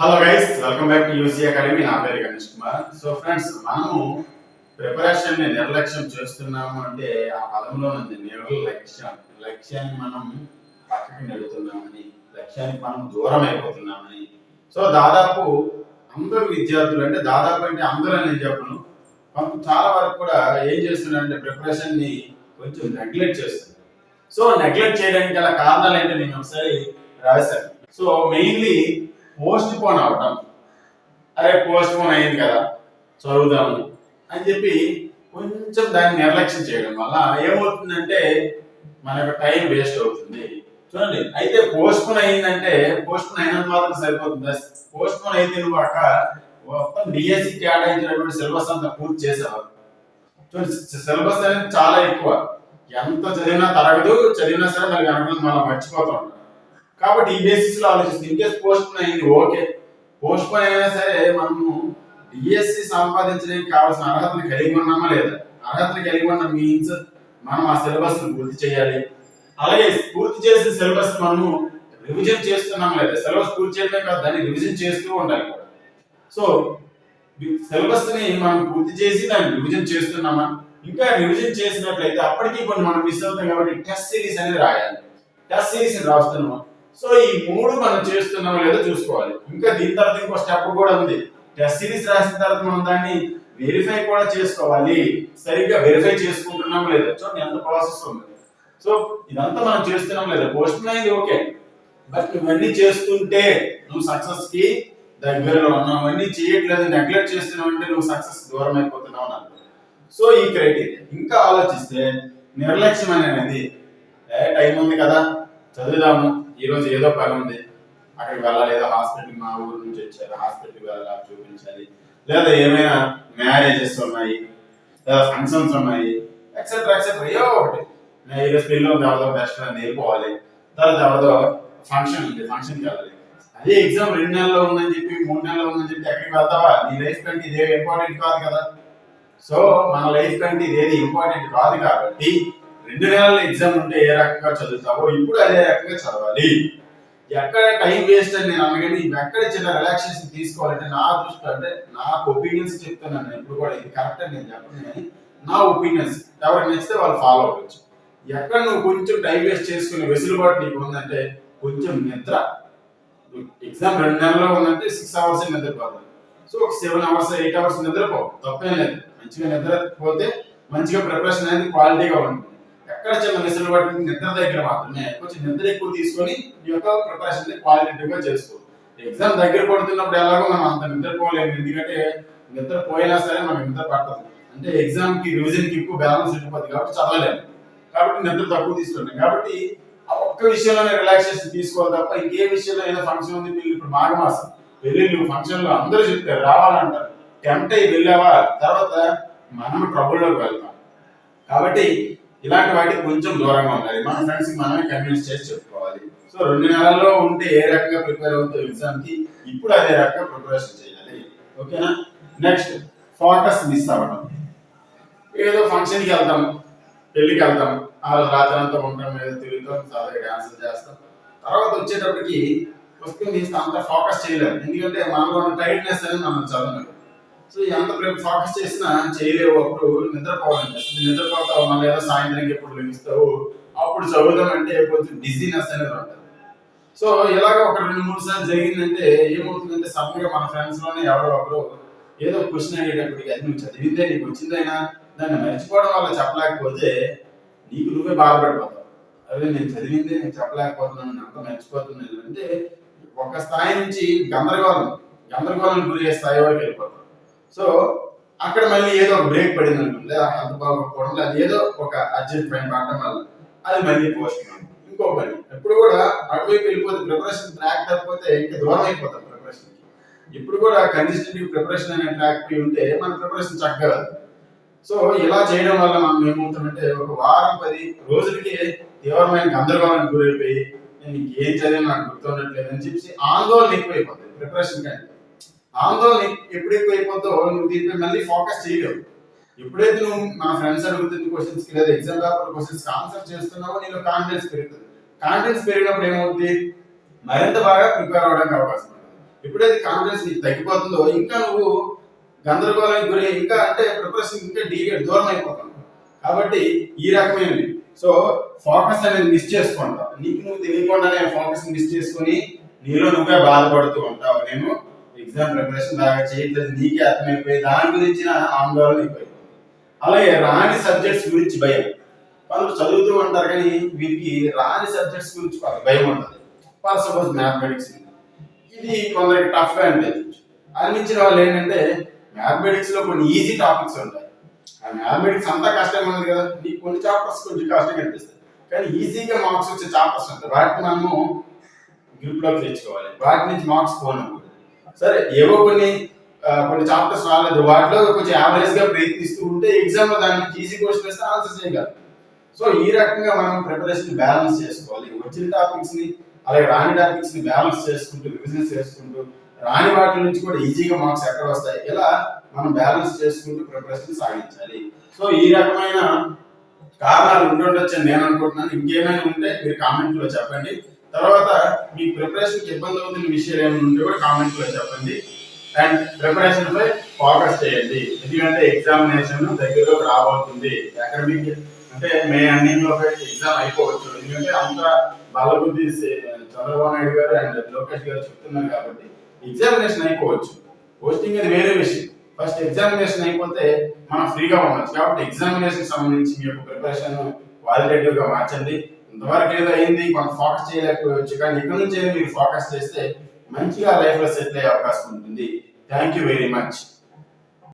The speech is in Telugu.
Hello guys welcome back to U C academy నా పేరు గణేష్ కుమార్. సో ఫ్రెండ్స్ మనము ప్రిపరేషన్ని నిర్లక్ష్యం చేస్తున్నాము అంటే ఆ పదంలో ఉంది నిర్లక్ష్యం లక్ష్యాన్ని మనం పక్కకి నెడుతున్నామని లక్ష్యానికి మనం దూరం అయిపోతున్నామని సో దాదాపు అందరు విద్యార్థులు అంటే దాదాపు అంటే అందరూ నేను చెప్పను. కొంత చాలా వరకు కూడా ఏం చేస్తున్నారంటే ప్రిపరేషన్ని కొంచెం నెగ్లెక్ట్ చేస్తున్నారు. సో నెగ్లెక్ట్ చేయడానికి గల కారణాలు ఏంటో నేను ఒకసారి రాశాను సో మెయిన్లీ పోస్ట్ పోన్ అవటం. అరే పోస్ట్ పోన్ అయింది కదా చదువుదాము అని చెప్పి కొంచెం దాన్ని నిర్లక్ష్యం చేయడం వల్ల ఏమవుతుందంటే మన యొక్క టైం వేస్ట్ అవుతుంది. చూడండి అయితే పోస్ట్ పోన్ అయిందంటే పోస్ట్ పోన్ అయినంత మాత్రం సరిపోతుంది? పోస్ట్ పోన్ అయితే నువ్వు మొత్తం డిఎస్సి కేటాయించినటువంటి సిలబస్ అంతా పూర్తి చేసేవారు చూడండి సిలబస్ అనేది చాలా ఎక్కువ. ఎంత చదివినా తరగదు చదివినా సరే మరి అనుకున్నది మనం మర్చిపోతూ ఉంటాం. కాబట్టి ఈ బేసిస్లో ఆలోచిస్తే ఇన్కేస్ పోస్ట్ పోన్ అయింది ఓకే పోస్ట్ పోన్ అయినా సరే మనము డిఎస్సి సంపాదించడానికి కావాల్సిన అర్హతను కలిగి ఉన్నామా లేదా? అర్హతను కలిగి ఉన్న మీన్స్ మనం ఆ సిలబస్ను పూర్తి చేయాలి. అలాగే పూర్తి చేసిన సిలబస్ మనము రివిజన్ చేస్తున్నామా లేదా? సిలబస్ పూర్తి చేయడమే కాదు దాన్ని రివిజన్ చేస్తూ ఉండాలి సో సిలబస్ని మనం పూర్తి చేసి దాన్ని రివిజన్ చేస్తున్నామా? ఇంకా రివిజన్ చేసినట్లయితే అప్పటికి కొన్ని మనం మిస్ అవుతాం కాబట్టి టెస్ట్ సిరీస్ అనేది రాయాలి. టెస్ట్ సిరీస్ రాస్తున్నాం సో ఈ మూడు మనం చేస్తున్నాం లేదో చూసుకోవాలి. ఇంకా దీని తర్వాత ఇంకో స్టెప్ కూడా ఉంది. టెస్ట్ సిరీస్ రాసిన తర్వాత మనం దాన్ని వెరిఫై కూడా చేసుకోవాలి. సరిగ్గా వెరిఫై చేసుకుంటున్నాం లేదా. చూడండి ఎంత ప్రాసెస్ ఉంది. సో ఇదంతా మనం చేస్తున్నాం లేదా. పోస్ట్ అయింది ఓకే బట్ ఇవన్నీ చేస్తుంటే నువ్వు సక్సెస్కి దగ్గరలో ఉన్నావు. అవన్నీ చేయట్లేదు నెగ్లెక్ట్ చేస్తున్నావు అంటే నువ్వు సక్సెస్ దూరం అయిపోతున్నావు అని సో ఈ క్రైటీరియా ఇంకా ఆలోచిస్తే నిర్లక్ష్యం అనేది టైం ఉంది కదా. చదువుదాము. ఈ రోజు ఏదో పని ఉంది. అక్కడికి వెళ్ళాలి. ఏదో హాస్పిటల్ మా ఊరు నుంచి వచ్చారు. హాస్పిటల్కి వెళ్ళాలి చూపించాలి. లేదా ఏమైనా మ్యారేజెస్ ఉన్నాయి లేదా ఫంక్షన్స్ ఉన్నాయి ఎక్సెట్రా ఎక్సెట్రా ఏదో ఒకటి. ఈరోజు పెళ్ళి ఉంది ఎవరిదో బెస్ట్ ఫ్రెండ్ వెళ్ళిపోవాలి తర్వాత ఎవరిదో ఫంక్షన్ ఉంది ఫంక్షన్కి వెళ్ళాలి. అదే ఎగ్జామ్ రెండు నెలల్లో ఉందని చెప్పి మూడు నెలల్లో ఉందని చెప్పి ఎక్కడికి వెళ్తావా? నీ లైఫ్ కంటే ఇదే ఇంపార్టెంట్ కాదు కదా. సో మన లైఫ్ కంటే ఇదేది ఇంపార్టెంట్ కాదు కాబట్టి రెండు నెలల ఎగ్జామ్ ఉంటే ఏ రకంగా చదువుతావో ఇప్పుడు అదే రకంగా చదవాలి. ఎక్కడ టైం వేస్ట్ అని నేను అనగానే ఎక్కడ చిన్న రిలాక్సేషన్ తీసుకోవాలంటే నా దృష్టి అంటే నాకు ఒపీనియన్స్ చెప్తున్నాను నేను ఇప్పుడు కూడా ఇది కరెక్ట్ అని నేను చెప్పను కానీ నా ఒపీనియన్స్ ఎవరికి నచ్చితే వాళ్ళు ఫాలో అవ్వచ్చు. ఎక్కడ నువ్వు కొంచెం టైం వేస్ట్ చేసుకునే వెసులుబాటు నీకు ఉందంటే కొంచెం నిద్ర. ఎగ్జామ్ రెండు నెలల్లో ఉందంటే సిక్స్ అవర్స్ నిద్రపోవాలి. సో ఒక సెవెన్ అవర్స్ ఎయిట్ అవర్స్ నిద్రపో తప్పేం లేదు. మంచిగా నిద్రపోతే మంచిగా ప్రిపరేషన్ అనేది క్వాలిటీగా ఉంటుంది. ఎక్కడ చిన్న వెసులుబాటు నిద్ర దగ్గర మాత్రమే కొంచెం నిద్ర ఎక్కువ తీసుకొని ఈ యొక్క ప్రిపరేషన్ క్వాలిటీగా చేసుకో. ఎగ్జామ్ దగ్గర పడుతున్నప్పుడు ఎలాగో మనం అంత నిద్రపోలేము. ఎందుకంటే నిద్ర పోయినా సరే మనం నిద్ర పట్టదు. అంటే ఎగ్జామ్కి రివిజన్కి ఎక్కువ బ్యాలెన్స్ ఉండిపోతుంది కాబట్టి చదవలేము. కాబట్టి నిద్ర తక్కువ తీసుకుంటాం. కాబట్టి ఆ ఒక్క విషయంలోనే రిలాక్సేషన్ తీసుకోవాలి తప్ప ఇంకే విషయంలో ఏదో ఫంక్షన్ ఉంది పెళ్ళి ఇప్పుడు మాఘమాసం. పెళ్ళిళ్ళు ఫంక్షన్లో అందరూ చెప్తారు రావాలంటారు. టెంప్ట్ అయ్యి వెళ్ళావా? తర్వాత మనం ట్రబుల్లోకి వెళ్తాం. కాబట్టి ఇలాంటి వాటికి కొంచెం దూరంగా ఉండాలి. మన ఫ్రెండ్స్ మనమే కన్విన్స్ చేసి చెప్పుకోవాలి. సో రెండు నెలల్లో ఉంటే ఏ రకంగా ప్రిపేర్ అవుతావు ఎగ్జామ్కి? ఇప్పుడు అదే రకంగా ప్రిపరేషన్ చేయాలి. ఓకేనా నెక్స్ట్ ఫోకస్ మిస్ అవ్వడం ఏదో ఫంక్షన్కి వెళ్తాం పెళ్ళికి వెళ్తాం ఆ రాత్రంతా ఉంటాం ఏదో తిరుగుతాం చాలా డాన్సులు చేస్తాం. తర్వాత వచ్చేటప్పటికి వస్తుంది అంత ఫోకస్ చేయలేదు ఎందుకంటే మనలో ఉన్న టైట్నెస్ అనేది మనం చదవలేదు సో ఎంత ఫోకస్ చేసినా చేయలేవు. అప్పుడు నిద్రపోవాలనిపిస్తుంది నిద్రపోతావు? మళ్ళీ ఏదో సాయంత్రం ఎప్పుడు లభిస్తావు అప్పుడు చదువుదామంటే కొంచెం బిజీనెస్ అనేది ఉంటుంది. సో ఇలాగ ఒక రెండు మూడు సార్లు జరిగిందంటే ఏమవుతుందంటే సడన్గా మన ఫ్రెండ్స్లోనే ఎవరో ఒకరు ఏదో క్వశ్చన్ అడిగేటప్పటికి అది నువ్వు చదివిందే నీకు వచ్చిందైనా? దాన్ని మర్చిపోవడం వల్ల చెప్పలేకపోతే నీకు నువ్వే బాధపడిపోతావు. అదే నేను చదివిందే నేను చెప్పలేకపోతున్నాను నేను మర్చిపోతున్నాను అంటే ఒక స్థాయి నుంచి గందరగోళం గందరగోళం గురి స్థాయి వరకు వెళ్ళిపోతాం. సో అక్కడ మళ్ళీ ఏదో ఒక బ్రేక్ పడింది అనుకుంటే ఆ హెల్త్ బాగోకపోవడం అది ఏదో ఒక అర్జెంట్ పైన పడటం వల్ల అది మళ్ళీ పోస్ట్ ఇంకో పని ఎప్పుడు కూడా అటువైపు వెళ్ళిపోతే ప్రిపరేషన్ ట్రాక్ తప్పిపోతే ఇంకా దూరం అయిపోతాం ప్రిపరేషన్ ఇప్పుడు కూడా కన్సిస్టెంట్ ప్రిపరేషన్ అనే ట్రాక్ పై ఉంటే మన ప్రిపరేషన్ చక్కగా సో ఇలా చేయడం వల్ల మనం ఏమవుతామంటే ఒక వారం పది రోజులకి తీవ్రమైన గందరగోళానికి గురైపోయి నేను ఇంకేం చదివి నాకు గుర్తుండట్లేదు అని చెప్పి ఆందోళన ఎక్కువైపోతుంది ప్రిపరేషన్ కానీ ఆందోళన ఎప్పుడు ఎక్కువైపోతుందో నువ్వు దీనిపై మళ్ళీ ఫోకస్ చేయలేవు. ఎప్పుడైతే నువ్వు మా ఫ్రెండ్స్ అడుగుతున్న క్వశ్చన్స్కి లేదా ఎగ్జామ్ పేపర్ క్వశ్చన్స్ ఆన్సర్ చేస్తున్నావో నీలో కాన్ఫిడెన్స్ పెరుగుతుంది. కాన్ఫిడెన్స్ పెరిగినప్పుడు ఏమవుతుంది మరింత బాగా ప్రిపేర్ అవ్వడానికి అవకాశం ఉంటుంది. ఎప్పుడైతే కాన్ఫిడెన్స్ నీకు తగ్గిపోతుందో ఇంకా నువ్వు గందరగోళానికి గురి ఇంకా అంటే ప్రిపరేషన్ ఇంకా డీగా దూరం అయిపోతావు. కాబట్టి ఈ రకమైనవి సో ఫోకస్ అనేది మిస్ చేసుకుంటావు. నీకు నువ్వు తెలియకుండానే ఫోకస్ మిస్ చేసుకొని నీలో నువ్వే బాధపడుతూ ఉంటావు. నేను ఎగ్జామ్ ప్రిపరేషన్ బాగా చేయట్లేదు. నీకే అర్థమైపోయి దాని గురించిన ఆందోళన అయిపోయింది. అలాగే రాని సబ్జెక్ట్స్ గురించి భయం. వాళ్ళు చదువుతూ ఉంటారు కానీ వీరికి రాని సబ్జెక్ట్స్ గురించి భయం ఉంటుంది ఫర్ సపోజ్ మ్యాథమెటిక్స్ ఇది కొందరికి టఫ్గా అనిపించవచ్చు అనిపించిన వాళ్ళు ఏంటంటే మ్యాథమెటిక్స్లో కొన్ని ఈజీ టాపిక్స్ ఉంటాయి. ఆ మ్యాథమెటిక్స్ అంతా కష్టంగా ఉంది కదా. నీకు కొన్ని చాప్టర్స్ కొంచెం కష్టంగా అనిపిస్తాయి. కానీ ఈజీగా మార్క్స్ వచ్చే చాప్టర్స్ ఉంటాయి. వాటిని మనము గ్రూప్లోకి తెచ్చుకోవాలి. వాటి నుంచి మార్క్స్ పోనప్పుడు సరే ఏవో కొన్ని కొన్ని చాప్టర్స్ రాలేదు. వాటిలో కొంచెం యావరేజ్గా ప్రయత్నిస్తూ ఉంటే ఎగ్జామ్లో దానికి ఈజీ క్వశ్చన్ వేస్తే ఆన్సర్ చేయగలం సో ఈ రకంగా మనం ప్రిపరేషన్ బ్యాలెన్స్ చేసుకోవాలి. వచ్చిన టాపిక్స్ని అలాగే రాని టాపిక్స్ని బ్యాలెన్స్ చేసుకుంటూ రివిజన్ చేసుకుంటూ రాని వాటి నుంచి కూడా ఈజీగా మార్క్స్ ఎక్కడ వస్తాయి? ఇలా మనం బ్యాలెన్స్ చేసుకుంటూ ప్రిపరేషన్ సాగించాలి. సో ఈ రకమైన కారణాలు ఉండుండొచ్చు నేను అనుకుంటున్నాను. ఇంకేమైనా ఉంటే మీరు కామెంట్లో చెప్పండి. తర్వాత మీ ప్రిపరేషన్ ఇబ్బంది అవుతున్న విషయాలు ఏమైనా ఉంటే కూడా కామెంట్లో చెప్పండి. అండ్ ప్రిపరేషన్ పై ఫోకస్ చేయండి. ఎందుకంటే ఎగ్జామినేషన్ దగ్గరలో రాబోతుంది. అకాడమిక్ అంటే మే ఎండింగ్లో ఎగ్జామ్ అయిపోవచ్చు. ఎందుకంటే అంత బలబుద్ధి చంద్రబాబు నాయుడు గారు అండ్ లోకేష్ గారు చెప్తున్నారు కాబట్టి ఎగ్జామినేషన్ అయిపోవచ్చు. పోస్టింగ్ అది వేరే విషయం. ఫస్ట్ ఎగ్జామినేషన్ అయిపోతే మనం ఫ్రీగా ఉండొచ్చు. కాబట్టి ఎగ్జామినేషన్ సంబంధించి మీ యొక్క ప్రిపరేషన్ క్వాలిటేటివ్గా మార్చండి. ఇంతవరకు ఏదో అయింది కొంత ఫోకస్ చేయలేకపోవచ్చు కానీ ఇక్కడ నుంచి మీరు ఫోకస్ చేస్తే మంచిగా లైఫ్లో సెటిల్ అయ్యే అవకాశం ఉంటుంది. Thank you very much